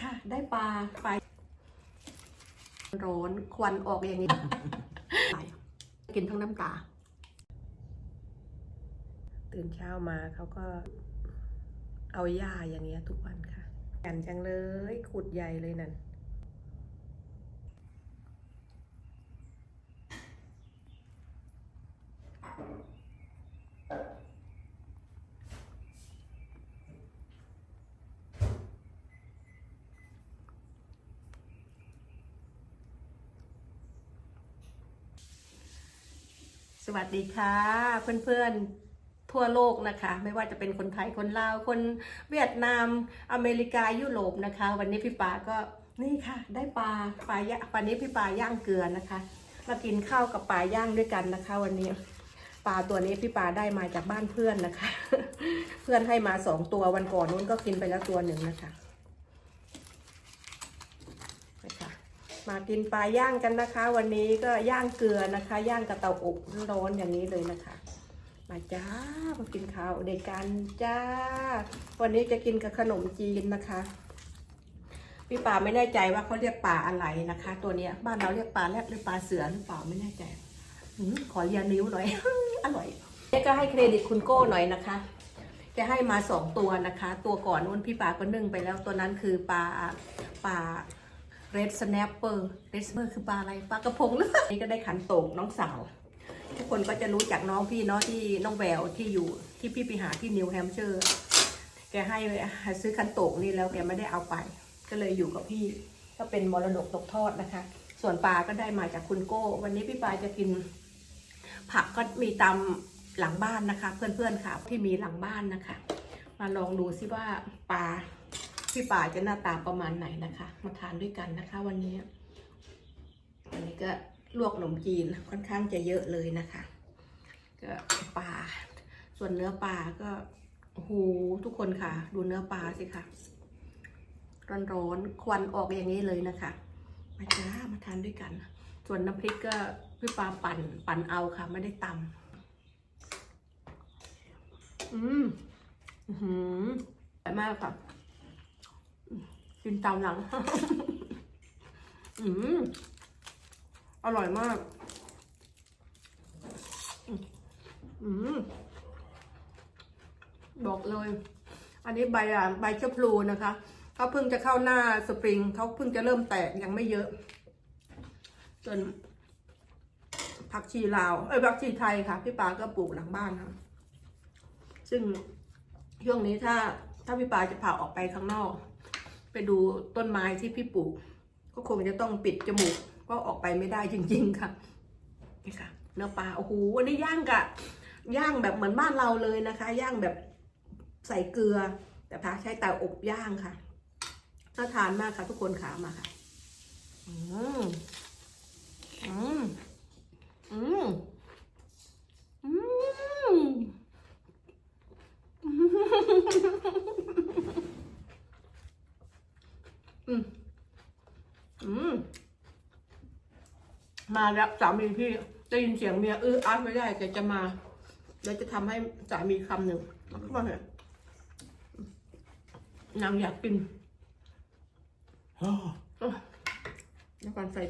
ค่ะ ได้ปลาไฟร้อนควันออกอย่างนี้ กินทั้งน้ำตา ตื่นเช้ามาเขาก็เอาหญ้าอย่างเงี้ยทุกวันค่ะกันจังเลยขุดใหญ่เลยนั่น สวัสดีค่ะเพื่อนๆทั่วโลกนะคะ ไม่ว่าจะเป็นคนไทยคนลาวคนเวียดนามอเมริกายุโรปนะคะ วันนี้พี่ปาก็นี่ค่ะ ได้ปลาปลาย่างปลานี้พี่ปาย่างเกลือนะคะมากินข้าวกับปลาย่างด้วยกันนะคะ วันนี้ปลาตัวนี้พี่ปาได้มาจากบ้านเพื่อนนะคะ เพื่อนให้มาสองตัววันก่อนนู้นก็กินไปแล้วตัวหนึ่งนะคะ มากินปลาย่างกันนะคะ วันนี้ก็ย่างเกลือนะคะ ย่างกับเตาอบร้อนอย่างนี้เลยนะคะ มาจ้ามากินข้าวเด็กกันจ้า วันนี้จะกินกับขนมจีนนะคะ พี่ป่าไม่แน่ใจว่าเขาเรียกปลาอะไรนะคะ ตัวเนี้ยบ้านเราเรียกปลาแรดหรือปลาเสือหรือเปล่าไม่แน่ใจอขอเลียนิ้วหน่อย อร่อยนี่ก็ให้เครดิตคุณโก้หน่อยนะคะแกให้มาสองตัวนะคะ ตัวก่อนนู้นพี่ป่าก็นึ่งไปแล้วตัวนั้นคือปลาปลา เรดสแนปเปอร์เรดสแนปเปอร์คือปลาอะไรปลากระพงหรือเปล่านี่ก็ได้ขันโตกน้องสาว ทุกคนก็จะรู้จักน้องพี่เนาะที่น้องแววที่อยู่ที่พี่ไปหาที่นิวแฮมป์เชอร์แกให้ซื้อขันโตกนี่แล้วแกไม่ได้เอาไป ก็เลยอยู่กับพี่ก็เป็นมรดกตกทอดนะคะ ส่วนปลาก็ได้มาจากคุณโก้ วันนี้พี่ปาจะกิน ผักก็มีตามหลังบ้านนะคะ เพื่อนๆค่ะที่มีหลังบ้านนะคะ มาลองดูซิว่าปลา พี่ป่าจะหน้าตาประมาณไหนนะคะ มาทานด้วยกันนะคะ วันนี้ วันนี้ก็ลวกขนมจีนค่อนข้างจะเยอะเลยนะคะ ก็ปลาส่วนเนื้อปลาก็โหทุกคนค่ะ ดูเนื้อปลาสิค่ะร้อนๆควันออกอย่างนี้เลยนะคะ มาจ้ามาทานด้วยกัน ส่วนน้ำพริกก็พี่ปลาปั่นปั่นเอาค่ะ ไม่ได้ตำอืมอือหืออร่อยมากค่ะ กินตามหลัง อืมอร่อยมาก อืมบอกเลย อันนี้ใบอะใบเชะพลูนะคะ เขาเพิ่งจะเข้าหน้าสปริง เขาเพิ่งจะเริ่มแตกยังไม่เยอะ จนผักชีลาว เอ้ยผักชีไทยค่ะ พี่ปาก็ปลูกหลังบ้านค่ะ ซึ่งช่วงนี้ถ้าถ้าพี่ปาจะพาออกไปข้างนอก ไปดูต้นไม้ที่พี่ปลูก ก็คงจะต้องปิดจมูกเพราะออกไปไม่ได้จริง ๆ ค่ะนี่ค่ะเนื้อปลาโอ้โหวันนี้ย่างกะย่างแบบเหมือนบ้านเราเลยนะคะ ย่างแบบใส่เกลือ แต่พาใช้เตาอบย่างค่ะน่าทานมากค่ะ ทุกคนขามาค่ะ อืมอืมอืมอืม อืมอืมมาแล้วสามีพี่ได้ยินเสียงเมียอื้ออาร์ไม่ได้แกจะมาเดี๋ยวจะทำให้สามีคำหนึ่งแล้วก็มาเถอะนางอยากกิน Oh, แล้วก่อนใส่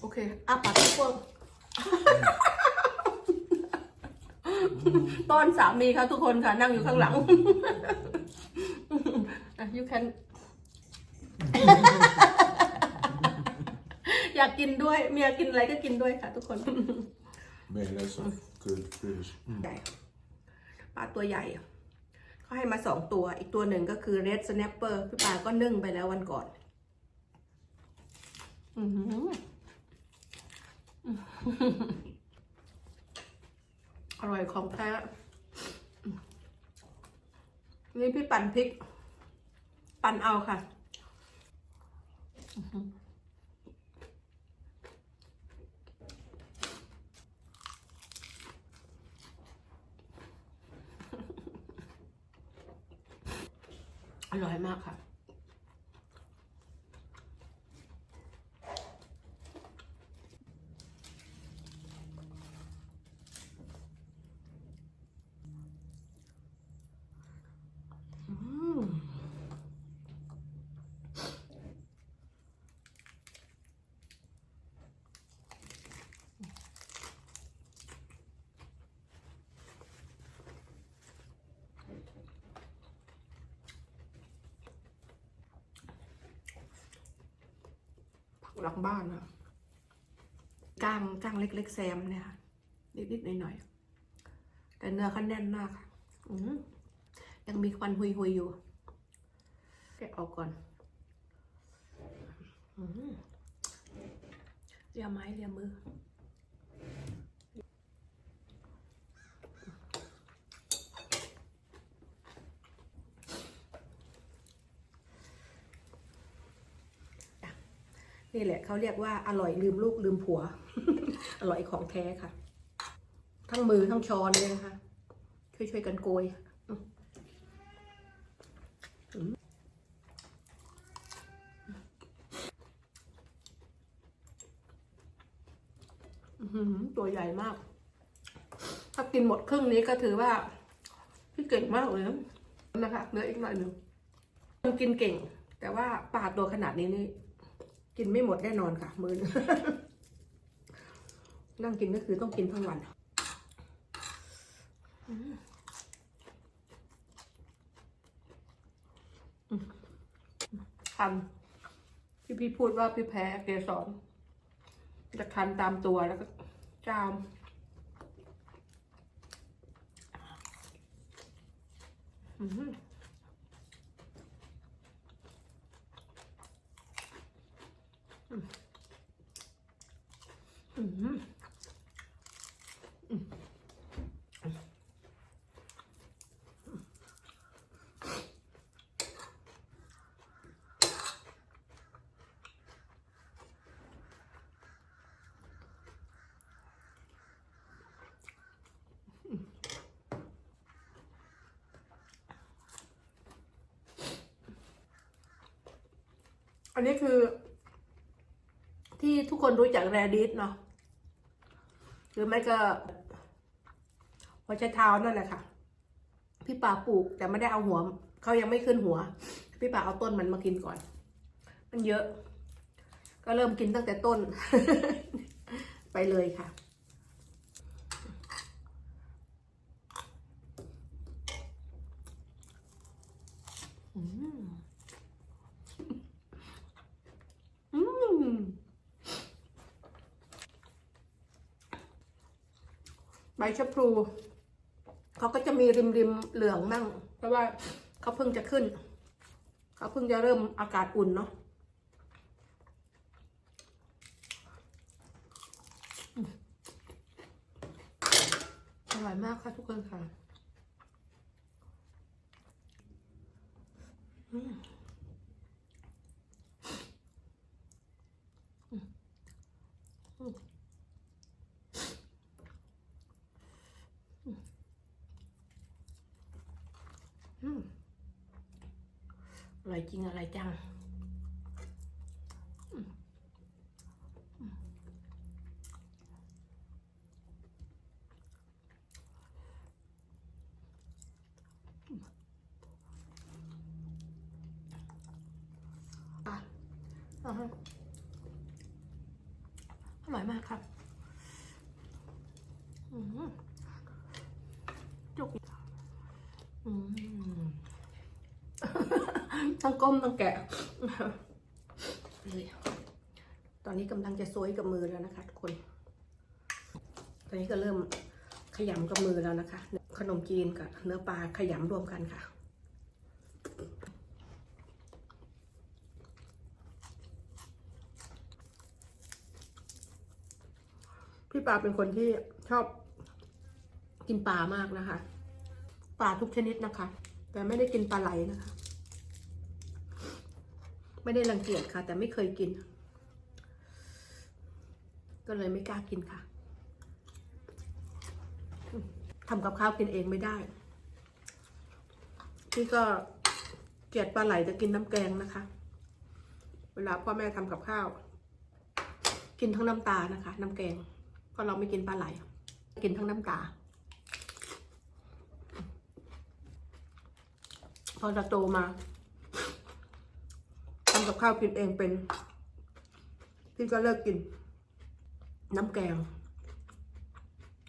โอเคอาปากทุกคน ต้อนสามีค่ะทุกคนค่ะนั่งอยู่ข้างหลังอะ you can อยากกินด้วย เมียกินอะไรก็กินด้วยค่ะทุกคน man, that's a good fish. Mm. ใหญ่ปลาตัวใหญ่เขาให้มาสองตัว อีกตัวหนึ่งก็คือ red snapper พี่ปลาก็นึ่งไปแล้ววันก่อน อือหือ อร่อยของแท้นี่พี่ปั่นพริก ปั่นเอาค่ะอร่อยมากค่ะ หลังบ้านค่ะก้างก้างเล็กๆแซมเนี่ยค่ะนิดๆหน่อยๆแต่เนื้อเขาแน่นมากอืยังมีควันหุยๆอยู่แกะออกก่อนอเรียไม้เรียมือ นี่แหละเขาเรียกว่าอร่อยลืมลูกลืมผัว อร่อยของแท้ค่ะ ทั้งมือทั้งช้อนเลยนะคะ ช่วยๆกันโกยตัวใหญ่มาก ถ้ากินหมดครึ่งนี้ก็ถือว่า พี่เก่งมากเลยนะคะเหลืออีกหน่อยหนึ่งกินเก่ง แต่ว่าปลาตัวขนาดนี้นี่ กินไม่หมดแน่นอนค่ะ มือนั่งกินก็คือต้องกินทั้งวันคันที่พี่พูดว่าพี่แพ้เกสรจะคันตามตัวแล้วก็จามอืมอืม อันนี้คือ ที่ทุกคนรู้จักแรดิสเนาะหรือไม่ก็หัวใจเท้านั่นแหละค่ะ พี่ป่าปลูกแต่ไม่ได้เอาหัวเขายังไม่ขึ้นหัว พี่ป่าเอาต้นมันมากินก่อน มันเยอะ ก็เริ่มกินตั้งแต่ต้น ไปเลยค่ะ อืม อืม ใบชะพลูเขาก็จะมีริมริมๆเหลืองมั่งเพราะว่าเขาเพิ่งจะขึ้น เขาเพิ่งจะเริ่มอากาศอุ่นเนาะอร่อยมากค่ะทุกคนค่ะอืมอืม อร่อยจริงอร่อ่าฮะอร่อยมากครับจุกอืม ต้องก้มต้องแกะ ตอนนี้กำลังจะซวยกับมือแล้วนะคะทุกคน ตอนนี้ก็เริ่มขยำกับมือแล้วนะคะ ขนมจีนกับเนื้อปลาขยำรวมกันค่ะพี่ปลาเป็นคนที่ชอบกินปลามากนะคะ ปลาทุกชนิดนะคะ แต่ไม่ได้กินปลาไหลนะคะ ไม่ได้รังเกียจค่ะ แต่ไม่เคยกิน ก็เลยไม่กล้ากินค่ะทำกับข้าวกินเองไม่ได้พี่ก็เกลียดปลาไหลจะกินน้ำแกงนะคะ เวลาพ่อแม่ทำกับข้าว กินทั้งน้ำตานะคะ น้ำแกงเพราะเราไม่กินปลาไหล กินทั้งน้ำตาพอเราโตมา กับข้าวกินเองเป็น พี่ก็เลิกกิน น้ำแกง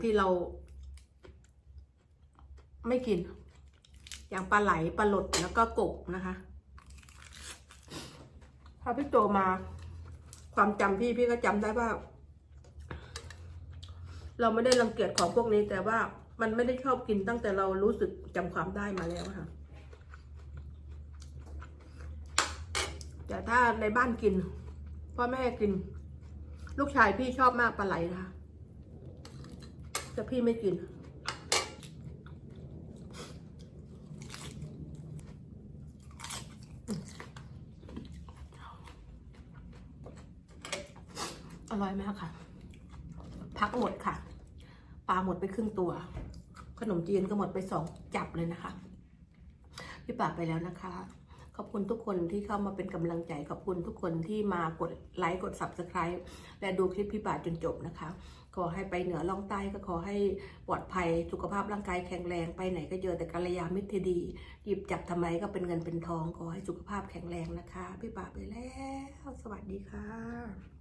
ที่เรา ไม่กิน อย่างปลาไหลปลาหลดแล้วก็กบนะคะพอพี่โตมา ความจำพี่พี่ก็จำได้ว่า เราไม่ได้รังเกียจของพวกนี้แต่ว่ามันไม่ได้ชอบกินตั้งแต่เรารู้สึกจำความได้มาแล้วค่ะ แต่ถ้าในบ้านกินพ่อแม่กิน ลูกชายพี่ชอบมากปลาไหลนะคะแต่พี่ไม่กิน อร่อยมากค่ะ พักหมดค่ะ ปลาหมดไปครึ่งตัว ขนมจีนก็หมดไปสองจับเลยนะคะ พี่ปากไปแล้วนะคะ อบคุณทุกคนที่เข้ามาเป็นกำลังใจ ขอบคุณทุกคนที่มากดไลค์กด subscribe และดูคลิปพี่ป่าจนจบนะคะ ขอให้ไปเหนือล่องใต้ก็ขอให้ปลอดภัยสุขภาพร่างกายแข็งแรงไปไหนก็เจอแต่กัลยาณมิตรที่ดี หยิบจับทำไมก็เป็นเงินเป็นทอง ขอให้สุขภาพแข็งแรงนะคะ พี่ป่าไปแล้ว สวัสดีค่ะ